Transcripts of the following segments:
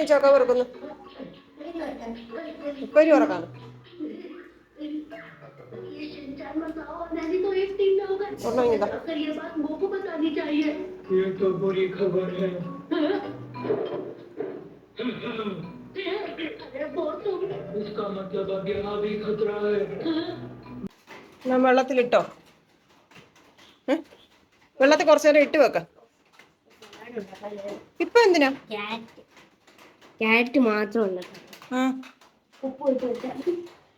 നീ ചക്ക വറുക്കുന്നു ഉപ്പേരി വറക്കാണ് ഒരെണ്ണം ഇങ്ങതാ ये तो बुरी खबर है इसका मतलब अब यहाँ भी खतरा है ഞാൻ വെള്ളത്തിലിട്ടോ ഏ? വെള്ളത്തിൽ കുറച്ചു നേരം ഇട്ട് വെക്ക ഇപ്പൊ എന്തിനാ ക്യാരറ്റ് മാത്രമല്ല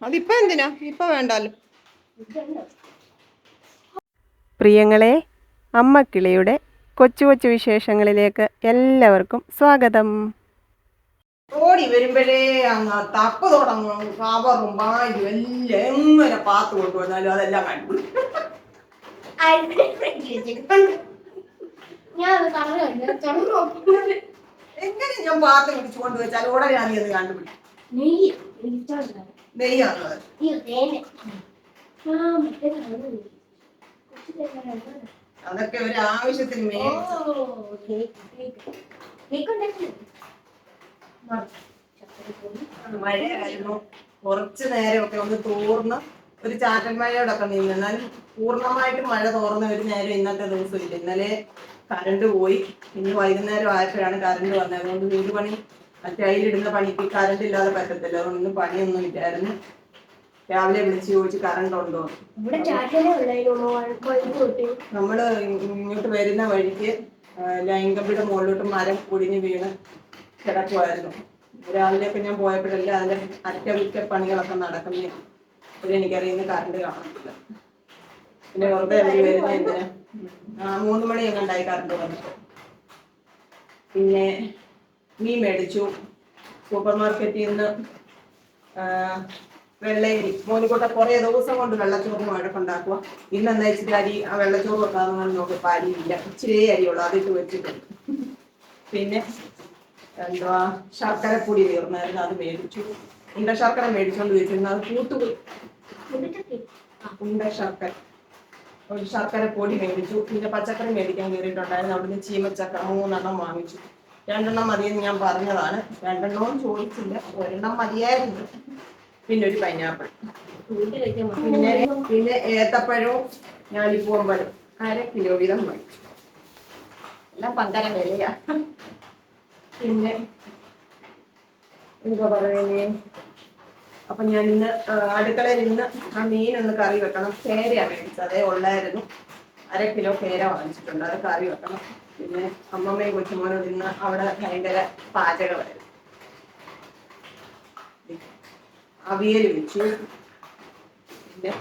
അതിപ്പോ എന്തിനാ? ഇപ്പൊ വേണ്ടല്ലോ. പ്രിയങ്ങളെ അമ്മക്കിളിയുടെ കൊച്ചു കൊച്ചു വിശേഷങ്ങളിലേക്ക് എല്ലാവർക്കും സ്വാഗതം. ഓടി വരുമ്പോഴേ അങ്ങ് തപ്പ് തുടങ്ങും. കവറും ബാഗും എല്ലാം എങ്ങനെ പാത്ത് കൊണ്ടുവന്നാലും അതെല്ലാം കണ്ടു. ഞാൻ എങ്ങനെ ഞാൻ പാത്ത് പിടിച്ചു കൊണ്ടുവച്ചാൽ ഉടനെ നീ അത് കണ്ടുപിടിക്കും. നെയ്യ് നെയ്യാണോ അത്? അതൊക്കെ ഒരു ആവശ്യത്തിന് മഴയായിരുന്നു. കുറച്ച് നേരമൊക്കെ ഒന്ന് തോർന്ന് ഒരു ചാറ്റൽ മഴയോടൊക്കെ നിന്നാൽ എന്നാലും പൂർണമായിട്ടും മഴ തോർന്ന ഒരു നേരം ഇന്നത്തെ ദിവസം ഇല്ല ഇന്നലെ കറണ്ട് പോയി. ഇന്ന് വൈകുന്നേരം ആയപ്പോഴാണ് കറണ്ട് വന്നത്. അതുകൊണ്ട് വീട് പണി മറ്റേ അതിലിടുന്ന പണിക്ക് കറണ്ട് ഇല്ലാതെ പറ്റത്തില്ല. അതുകൊണ്ട് ഇന്ന് പണിയൊന്നും ഇല്ലായിരുന്നു. രാവിലെ വിളിച്ച് ചോദിച്ച് കറണ്ട് ഉണ്ടോ? നമ്മൾ ഇങ്ങോട്ട് വരുന്ന വഴിക്ക് ലൈൻ കമ്പിയുടെ മുകളിലോട്ട് മരം പൊടിഞ്ഞ് വീണ് കിടക്കുമായിരുന്നു രാവിലെ ഒക്കെ ഞാൻ പോയപ്പോഴല്ലേ അതിന്റെ അറ്റകുറ്റ പണികളൊക്കെ നടക്കുന്നേ. ഒരു എനിക്കറിയുന്ന കറണ്ട് കാണത്തില്ല പിന്നെ വെറുതെ അവർ വരുന്ന എന്തിനാ? ആ മൂന്ന് മണി എങ്ങണ്ടായി കറണ്ട് വന്നിട്ട് പിന്നെ മീൻ മേടിച്ചു. സൂപ്പർ മാർക്കറ്റിൽ നിന്ന് വെള്ളയരി. മോനിക്കോട്ടെ കുറേ ദിവസം കൊണ്ട് വെള്ളച്ചോറും വഴക്കുണ്ടാക്കുക ഇന്ന് എന്താ ഇച്ചിരി അരി ആ വെള്ളച്ചോറ് വെക്കാമെന്ന് നോക്കിയപ്പോൾ അരിയില്ല. ഇച്ചിരി അരിയുള്ളൂ അതിട്ട് വെച്ചിട്ടുണ്ട് പിന്നെ എന്തുവാ? ശർക്കര പൊടി തീർന്നായിരുന്നു അത് മേടിച്ചു. ഉണ്ട ശർക്കര മേടിച്ചോണ്ട് വെച്ചിരുന്നു. അത് കൂട്ടുപോയി ഉണ്ട ശർക്കര ഒരു ശർക്കര പൊടി മേടിച്ചു. പിന്നെ പച്ചക്കറി മേടിക്കാൻ കയറിയിട്ടുണ്ടായിരുന്നു. അവിടുന്ന് ചീമച്ചക്ക മൂന്നെണ്ണം വാങ്ങിച്ചു. രണ്ടെണ്ണം മതിയെന്ന് ഞാൻ പറഞ്ഞതാണ്. രണ്ടെണ്ണവും ചോദിച്ചില്ല. ഒരെണ്ണം മതിയായിരുന്നു. പിന്നെ ഒരു പൈനാപ്പിൾ. പിന്നെ പിന്നെ ഏത്തപ്പഴവും ഞാലിപ്പൂമ്പഴും അര കിലോ വീതം വാങ്ങിച്ചു എല്ലാം പന്തര വിലയാ. പിന്നെ എന്താ പറയുന്നേ? അപ്പൊ ഞാൻ ഇന്ന് അടുക്കളയിൽ ഇന്ന് ആ ഒന്ന് കറി വെക്കണം. പേരയാണ് മേടിച്ചത്. അതേ ഉള്ളായിരുന്നു. അര കിലോ പേര വാങ്ങിച്ചിട്ടുണ്ട്. അത് കറി വെക്കണം. പിന്നെ അമ്മമ്മയും കൊച്ചുമോനോട് ഇന്ന് അവിടെ ഭയങ്കര പാചകമായിരുന്നു. അവിയൽ വെച്ചു. പിന്നെ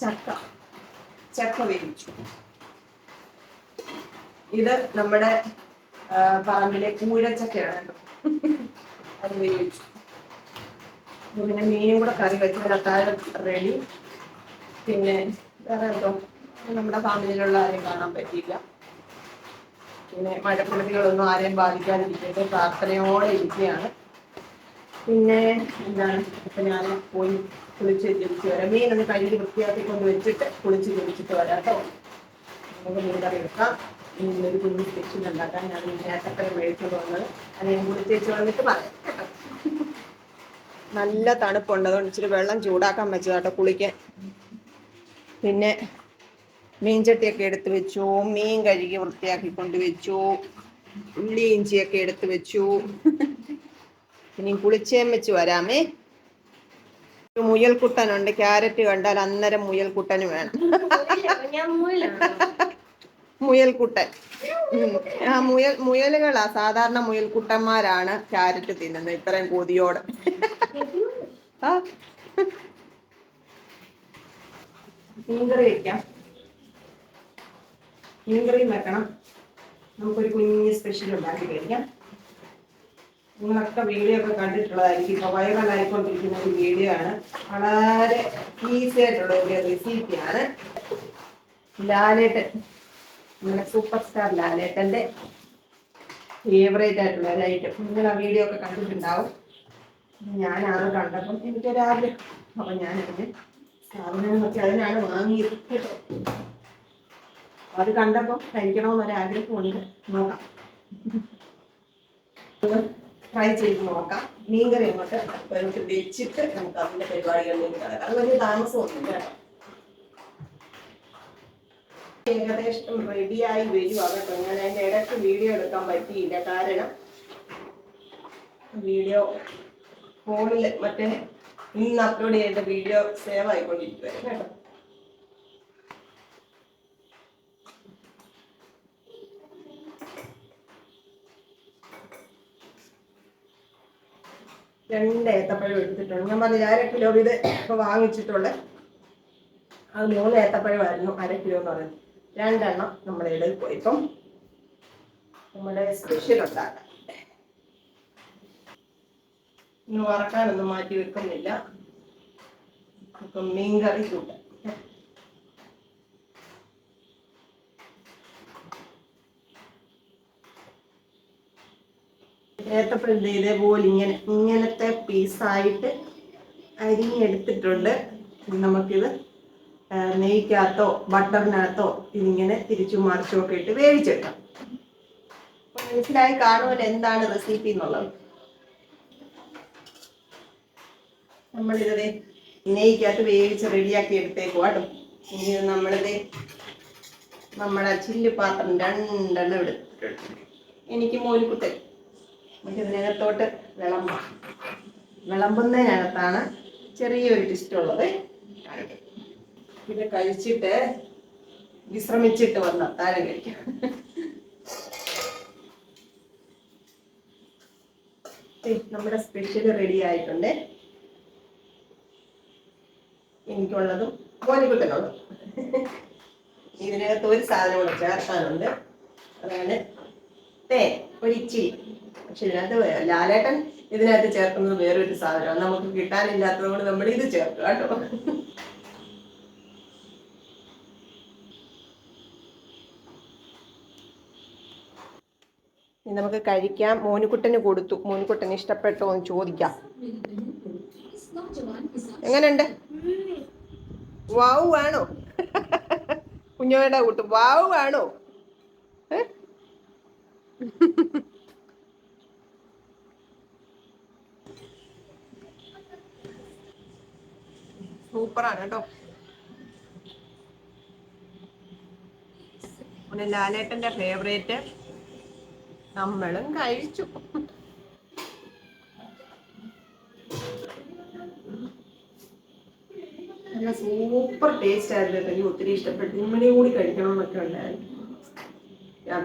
ചക്ക. ചക്ക വേവിച്ചു. ഇത് നമ്മുടെ പറമ്പിലെ കൂഴച്ചക്കയാണ് കേട്ടോ. അത് വേവിച്ചു. പിന്നെ മീനും കൂടെ കറി വെച്ച് അത്താഴം റെഡി. പിന്നെ വേറെ എന്തോ നമ്മുടെ ഫാമിലിയിലുള്ള ആരെയും കാണാൻ പറ്റിയില്ല. പിന്നെ മഴക്കെടുതികളൊന്നും ആരെയും ബാധിക്കാതിരിക്കട്ടെ പ്രാർത്ഥനയോടെ ഇരിക്കുകയാണ്. പിന്നെ എന്താണ്? ഇപ്പൊ ഞാൻ പോയി കുളിച്ച് ജപിച്ച് വരാം. മീനൊന്ന് കഴുകി വൃത്തിയാക്കി കൊണ്ട് വെച്ചിട്ട് കുളിച്ച് ജപിച്ചിട്ട് വരാം കേട്ടോ. നമുക്ക് മീൻ കറി വെക്കാം. ഇന്നൊരു കുഞ്ഞു സ്പെഷ്യൽ ഞാൻ നേട്ടക്കറി മേടിച്ചു വന്നത്. അത് കുളിച്ച് വെച്ച് വന്നിട്ട് പറയാം കേട്ടോ. നല്ല തണുപ്പുണ്ട്. അതുകൊണ്ട് ഇച്ചിരി വെള്ളം ചൂടാക്കാൻ വെച്ചു കേട്ടോ കുളിക്കാൻ. പിന്നെ മീൻചട്ടിയൊക്കെ എടുത്ത് വെച്ചു. മീൻ കഴുകി വൃത്തിയാക്കി കൊണ്ട് വെച്ചു. ഉള്ളി ഇഞ്ചിയൊക്കെ എടുത്ത് വെച്ചു. ഇനി കുളിച്ചേം വെച്ച് വരാമേ. മുയൽക്കുട്ടനുണ്ട് ക്യാരറ്റ് കണ്ടാൽ അന്നേരം മുയൽക്കുട്ടന് വേണം. മുയൽക്കുട്ടൻ. ആ മുയൽ മുയലുകളാ. സാധാരണ മുയൽക്കുട്ടന്മാരാണ് ക്യാരറ്റ് തിന്നുന്നത് ഇത്രയും കൊതിയോടെ. മീൻകറി വെക്കാം. മീൻകറിയും വെക്കണം. നമുക്കൊരു കുഞ്ഞ് സ്പെഷ്യൽ ഉണ്ടാക്കി കഴിക്കാം. നിങ്ങളൊക്കെ വീഡിയോ ഒക്കെ കണ്ടിട്ടുള്ളതായിരിക്കും. ഇപ്പൊ വൈറലായിക്കൊണ്ടിരിക്കുന്ന ഒരു വീഡിയോ ആണ്. വളരെ ഈസി ആയിട്ടുള്ള ഒരു റെസിപ്പിയാണ് ലാലേട്ടൻ. നമ്മുടെ സൂപ്പർ സ്റ്റാർ ലാലേട്ടന്റെ ഫേവറേറ്റ് ആയിട്ടുള്ള ഒരു ഐറ്റം നിങ്ങൾ ആ വീഡിയോ ഒക്കെ കണ്ടിട്ടുണ്ടാവും. ഞാനാണ് കണ്ടപ്പം എനിക്കൊരാഗ്രഹം അപ്പം ഞാനതിന് സാധനങ്ങളൊക്കെ അതിനാണ് വാങ്ങിയത് കേട്ടോ അത് കണ്ടപ്പം കഴിക്കണമെന്നൊരാഗ്രഹമുണ്ട്. നോക്കാം. ട്രൈ ചെയ്ത് നോക്കാം. മീൻകറി അങ്ങോട്ട് വെച്ചിട്ട് നമുക്ക് അതിന്റെ പരിപാടികളിലേക്ക് കിടക്കാം. അത് വലിയ താമസമൊന്നും കേട്ടോ. ഏകദേശം റെഡിയായി വരും. കേട്ടോ ഞാൻ അതിന്റെ ഇടയ്ക്ക് വീഡിയോ എടുക്കാൻ പറ്റിയില്ല. കാരണം വീഡിയോ ഫോണിൽ മറ്റേ ഇന്ന് അപ്ലോഡ് ചെയ്ത വീഡിയോ സേവ് ആയിക്കൊണ്ടിരിക്കുവായിരുന്നു കേട്ടോ. രണ്ട് ഏത്തപ്പഴം എടുത്തിട്ടുണ്ട്. ഞാൻ പറഞ്ഞില്ല അര കിലോ ഇത് വാങ്ങിച്ചിട്ടുള്ളത് അത് മൂന്ന് ഏത്തപ്പഴമായിരുന്നു അര കിലോ എന്ന് പറയുന്നത്. രണ്ടെണ്ണം നമ്മുടെ എടുക്കും ഇപ്പം നമ്മുടെ സ്പെഷ്യൽ ഉണ്ടാക്കാം ഇന്ന് വറക്കാനൊന്നും മാറ്റി വെക്കുന്നില്ല. ഇപ്പം മീൻകറി കൂട്ട ഏത്തപ്പഴം ഇതേപോലെ ഇങ്ങനെ ഇങ്ങനത്തെ പീസായിട്ട് അരിഞ്ഞെടുത്തിട്ടുണ്ട്. നമുക്കിത് നെയ്ക്കകത്തോ ബട്ടറിനകത്തോ ഇതിങ്ങനെ തിരിച്ചു മറിച്ചും ഒക്കെ ഇട്ട് വേവിച്ചെടുക്കാം. മനസ്സിലായി കാണുമല്ലോ എന്താണ് റെസിപ്പി എന്നുള്ളത്. നമ്മളിത് നെയ്ക്കകത്ത് വേവിച്ച് റെഡിയാക്കി എടുത്തേക്കും കേട്ടോ ഇനി ഇത് നമ്മളിത് നമ്മുടെ ചില്ല് പാത്രം രണ്ടെണ്ണം എടുത്തിട്ടുണ്ട് എനിക്ക് മോനിക്കുട്ടൻ നമുക്ക് ഇതിനകത്തോട്ട് വിളമ്പാം. വിളമ്പുന്നതിനകത്താണ് ചെറിയൊരു ടിസ്റ്റ് ഉള്ളത്. ഇത് കഴിച്ചിട്ട് വിശ്രമിച്ചിട്ട് വന്ന് അത്താഴം കഴിക്കാം. നമ്മുടെ സ്പെഷ്യൽ റെഡി ആയിട്ടുണ്ട്. എനിക്കുള്ളതും കോലിക്കുട്ടനുള്ളതും ഇതിനകത്ത് ഒരു സാധനം കൂടെ ചേർക്കാനുണ്ട്. അതാണ് തേൻ ഒരു ഇച്ചിരി പക്ഷെ ഇതിനകത്ത് ലാലേട്ടൻ ഇതിനകത്ത് ചേർക്കുന്നത് വേറൊരു സാധനമാണ്. നമുക്ക് കിട്ടാനില്ലാത്തത് കൊണ്ട് നമ്മൾ ഇത് ചേർക്കുക കേട്ടോ. നമുക്ക് കഴിക്കാം. മോനുകുട്ടന് കൊടുത്തു. മോനുകുട്ടന് ഇഷ്ടപ്പെട്ടോ എന്ന് ചോദിക്കാം. എങ്ങനെയുണ്ട്? വാവ് വേണോ കുഞ്ഞോയുടെ കൂട്ട് വാവ് വേണോ സൂപ്പറാണ് കേട്ടോ. പിന്നെ ലാലേട്ടന്റെ ഫേവറേറ്റ് നമ്മളും കഴിച്ചു. നല്ല സൂപ്പർ ടേസ്റ്റ് ആയിരുന്നു. എനിക്ക് ഒത്തിരി ഇഷ്ടപ്പെട്ടു. ഇമ്മനെയും കൂടി കഴിക്കണമെന്നൊക്കെ ഉണ്ടായിരുന്നു.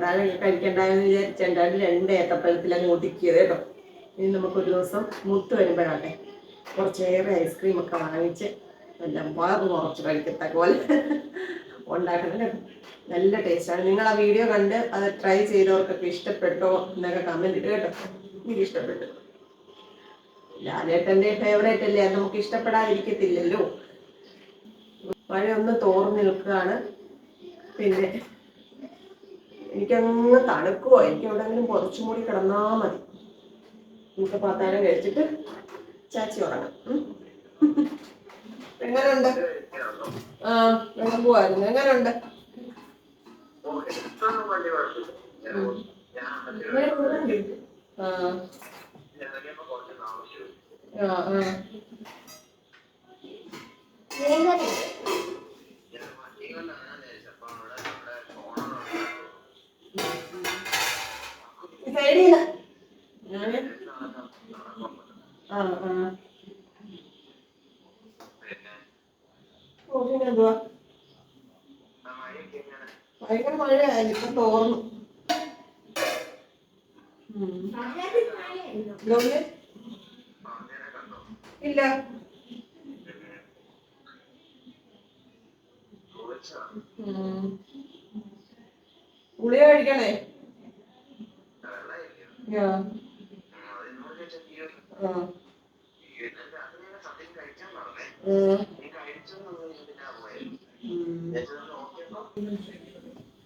താഴെ കഴിക്കണ്ടായെന്ന് വിചാരിച്ചുണ്ടായിരുന്നു രണ്ട് ഏത്തപ്പഴത്തിൽ അങ്ങ് ഒതുക്കിയത് കേട്ടോ. ഇനി നമുക്കൊരു ദിവസം മുത്ത് വരുമ്പോഴാട്ടെ കുറച്ചേറെ ഐസ്ക്രീം ഒക്കെ വാങ്ങിച്ച് എല്ലാം വയറ് കുറച്ച് കഴിക്കത്തക്ക പോലെ. ഉണ്ടാക്കണം കേട്ടോ നല്ല ടേസ്റ്റാണ് നിങ്ങൾ ആ വീഡിയോ കണ്ട് അത് ട്രൈ ചെയ്തവർക്കൊക്കെ ഇഷ്ടപ്പെട്ടോ എന്നൊക്കെ കമന്റ് ഇട്ട് കേട്ടോ. എനിക്ക് ഇഷ്ടപ്പെട്ടു. ലാലേട്ടന്റെ ഫേവറേറ്റ് അല്ലേ? അത് നമുക്ക് ഇഷ്ടപ്പെടാതിരിക്കത്തില്ലല്ലോ. ഒന്ന് തോർന്നു നിൽക്കുകയാണ്. പിന്നെ എനിക്കങ്ങ് തണുക്കുവോ. എനിക്ക് എവിടെങ്കിലും കുറച്ചും കൂടി കിടന്നാ മതി. നമുക്ക് പത്താരം കഴിച്ചിട്ട് ചാച്ചി ഉറങ്ങാം. എങ്ങനുണ്ട്? ആ വെള്ളം പോവായിരുന്നു. എങ്ങനുണ്ട്? ആ. ആ ആ. ആ ആ. പിന്നെന്തുവാ ഭയങ്കര മഴയായി ഇപ്പൊ തോർന്നു ഇല്ല. ഗുളിക കഴിക്കണേ ആ. ആ.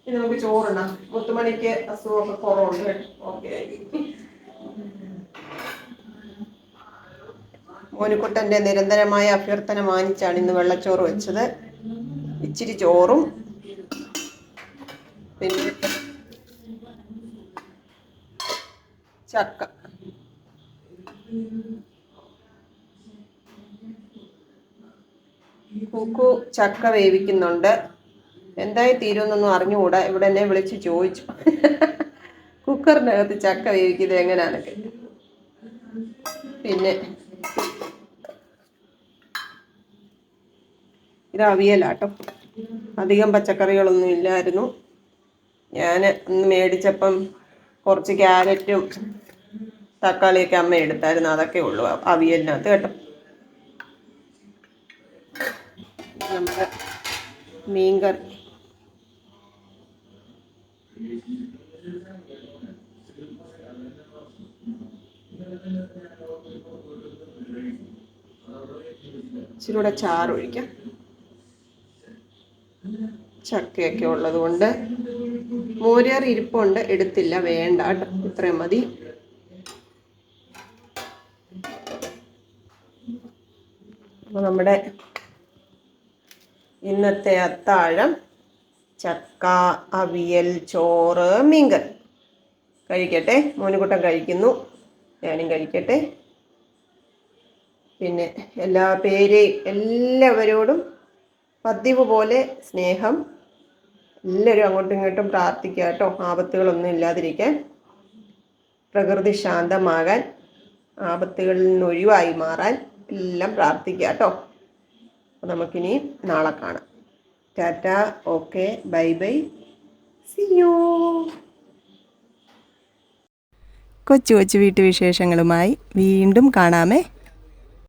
ഇനി നമുക്ക് ചോറുണ്ണാം മുത്തുമണിക്ക് അസുഖമൊക്കെ കുറവുണ്ട്. ഓക്കെ. മോനുക്കുട്ടന്റെ നിരന്തരമായ അഭ്യർത്ഥന മാനിച്ചാണ് ഇന്ന് വെള്ളച്ചോറ് വെച്ചത്. ഇച്ചിരി ചോറും. പിന്നെ ചക്ക. കുക്കു ചക്ക വേവിക്കുന്നുണ്ട്. എന്തായി തീരുമെന്നൊന്നും അറിഞ്ഞുകൂടാ. ഇവിടെ എന്നെ വിളിച്ച് ചോദിച്ചു. കുക്കറിനകത്ത് ചക്ക വേവിക്കുന്നത് എങ്ങനെയാണ്? പിന്നെ ഇത് അവിയലാട്ടോ. അധികം പച്ചക്കറികളൊന്നും ഇല്ലായിരുന്നു. ഞാൻ ഇന്ന് മേടിച്ചപ്പം കുറച്ച് ക്യാരറ്റും തക്കാളിയൊക്കെ അമ്മ എടുത്തായിരുന്നു. അതൊക്കെ ഉള്ളു അവിയലിനകത്ത് കേട്ടോ. നമ്മുടെ മീൻകറി. ഇച്ചിരി കൂടെ ചാറൊഴിക്കാം ചക്കയൊക്കെ ഉള്ളത് കൊണ്ട്. മോരിയാർ ഇരിപ്പുണ്ട്. എടുത്തില്ല. വേണ്ട ഇത്രയും മതി. അപ്പോൾ നമ്മുടെ ഇന്നത്തെ അത്താഴം ചക്ക അവിയൽ ചോറ് മീൻകറി. കഴിക്കട്ടെ. മോനുകുട്ടൻ കഴിക്കുന്നു. ഞാനും കഴിക്കട്ടെ. പിന്നെ എല്ലാ പേരെയും എല്ലാവരോടും പതിവ് പോലെ സ്നേഹം. എല്ലാവരും അങ്ങോട്ടും ഇങ്ങോട്ടും പ്രാർത്ഥിക്കുക കേട്ടോ. ആപത്തുകളൊന്നും ഇല്ലാതിരിക്കാൻ. പ്രകൃതി ശാന്തമാകാൻ ആപത്തുകളിൽ നിന്ന് ഒഴിവായി മാറാൻ എല്ലാം പ്രാർത്ഥിക്കുക കേട്ടോ. അപ്പോൾ നമുക്കിനി നാളെ കാണാം. Tata okay bye bye. See you കൊച്ചു കൊച്ചു വീട്ടുവിശേഷങ്ങളുമായി വീണ്ടും കാണാമേ.